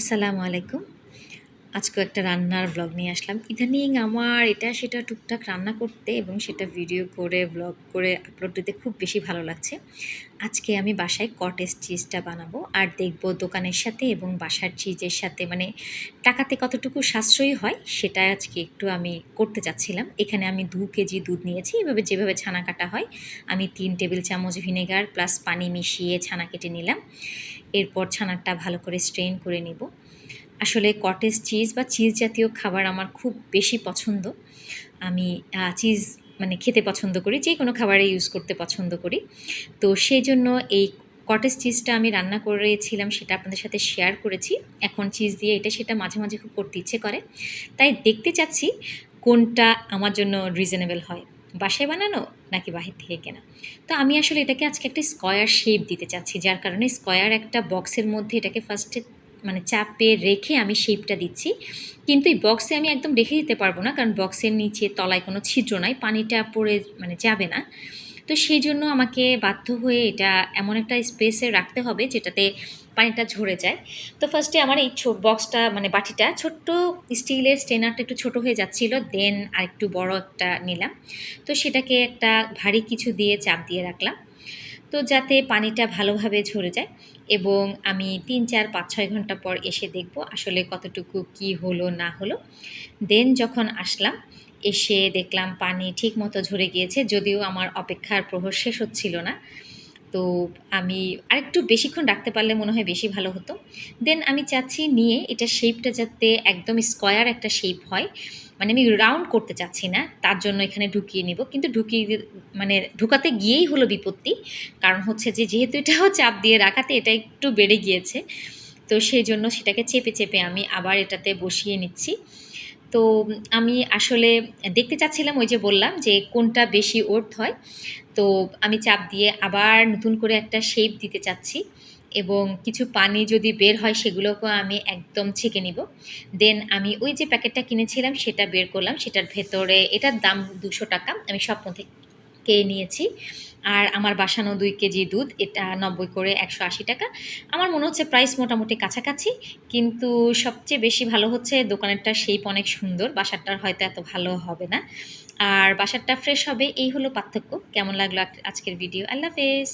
আসসালামু আলাইকুম। আজকে একটা রান্নার ব্লগ নিয়ে আসলাম। ইদানিং আমার এটা সেটা টুকটাক রান্না করতে এবং সেটা ভিডিও করে ব্লগ করে আপলোড দিতে খুব বেশি ভালো লাগছে। আজকে আমি বাসায় কটেজ চিজটা বানাবো আর দেখব দোকানের সাথে এবং বাসার চিজের সাথে মানে টাকাতে কতটুকু সাশ্রয়ী হয় সেটা আজকে একটু আমি করতে চাচ্ছিলাম। এখানে আমি দু কেজি দুধ নিয়েছি। এভাবে যেভাবে ছানা কাটা হয়, আমি তিন টেবিল চামচ ভিনেগার প্লাস পানি মিশিয়ে ছানা কেটে নিলাম। এরপর ছানাটা ভালো করে স্ট্রেন করে নিব। আসলে কটেজ চিজ বা চিজ জাতীয় খাবার আমার খুব বেশি পছন্দ। আমি চিজ মানে খেতে পছন্দ করি, যে কোনো খাবারে ইউজ করতে পছন্দ করি। তো সেই জন্য এই কটেজ চিজটা আমি রান্না করেছিলাম, সেটা আপনাদের সাথে শেয়ার করেছি। এখন চিজ দিয়ে এটা সেটা মাঝে মাঝে খুব করতে ইচ্ছে করে। তাই দেখতে চাচ্ছি কোনটা আমার জন্য রিজনেবল হয়। বাসায় বানানো নাকি বাহির থেকে কেনা? তো আমি আসলে এটাকে আজকে একটা স্কয়ার শেপ দিতে চাচ্ছি, যার কারণে স্কয়ার একটা বক্সের মধ্যে এটাকে ফার্স্টে মানে চাপে রেখে আমি শেপটা দিচ্ছি। কিন্তু এই বক্সে আমি একদম রেখে দিতে পারব না, কারণ বক্সের নিচে তলায় কোনো ছিদ্র নাই, পানিটা পড়ে মানে যাবে না। তো সেই জন্য আমাকে বাধ্য হয়ে এটা এমন একটা স্পেসে রাখতে হবে যেটাতে পানিটা ঝরে যায়। তো ফার্স্টে আমার এই বক্সটা মানে বাটিটা ছোট্ট স্টিলের স্টেনারটা একটু ছোট হয়ে যাচ্ছিল দেন আর একটু বড় একটা নিলাম। তো সেটাকে একটা ভারী কিছু দিয়ে চাপ দিয়ে রাখলাম। তো যাতে পানিটা ভালোভাবে ঝরে যায় এবং আমি তিন, চার, পাঁচ, ছয় ঘণ্টা পর এসে দেখব আসলে কতটুকু কি হলো, না হলো। দেন যখন আসলাম, এসে দেখলাম পানি ঠিক মতো ঝরে গিয়েছে, যদিও আমার অপেক্ষার প্রহর শেষ হচ্ছিল না। তো আমি আরেকটু বেশিক্ষণ রাখতে পারলে মনে হয় বেশি ভালো হতো। দেন আমি চাচ্ছি নিয়ে এটা শেপটা যাতে একদম স্কোয়ার একটা শেপ হয়। মানে আমি রাউন্ড করতে চাচ্ছি না, তার জন্য এখানে ঢুকিয়ে নিব। কিন্তু ঢুকিয়ে মানে ঢুকাতে গিয়েই হলো বিপত্তি। কারণ হচ্ছে যে, যেহেতু এটাও চাপ দিয়ে রাখাতে এটা একটু বেড়ে গিয়েছে। তো সেই জন্য সেটাকে চেপে চেপে আমি আবার এটাতে বসিয়ে নিচ্ছি। তো আমি আসলে দেখতে চাচ্ছিলাম ওই যে বললাম যে কোনটা বেশি ওর্থ হয়। তো আমি চাপ দিয়ে আবার নতুন করে একটা শেপ দিতে চাচ্ছি এবং কিছু পানি যদি বের হয় সেগুলোকেও আমি একদম ছেঁকে নিব। দেন আমি ওই যে প্যাকেটটা কিনেছিলাম সেটা বের করলাম, সেটার ভেতরে এটার দাম দুশো টাকা, আমি সব থেকে নিয়েছি। আর আমার বাসানো দুই কেজি দুধ, এটা নব্বই করে একশো আশি টাকা। আমার মনে হচ্ছে প্রাইস মোটামুটি কাছাকাছি, কিন্তু সবচেয়ে বেশি ভালো হচ্ছে দোকানেরটা শেপ অনেক সুন্দর, বাসারটার হয়তো এত ভালো হবে না। আর বাসারটা ফ্রেশ হবে, এই হলো পার্থক্য। কেমন লাগল আজকের ভিডিও আল্লাহ হাফেজ।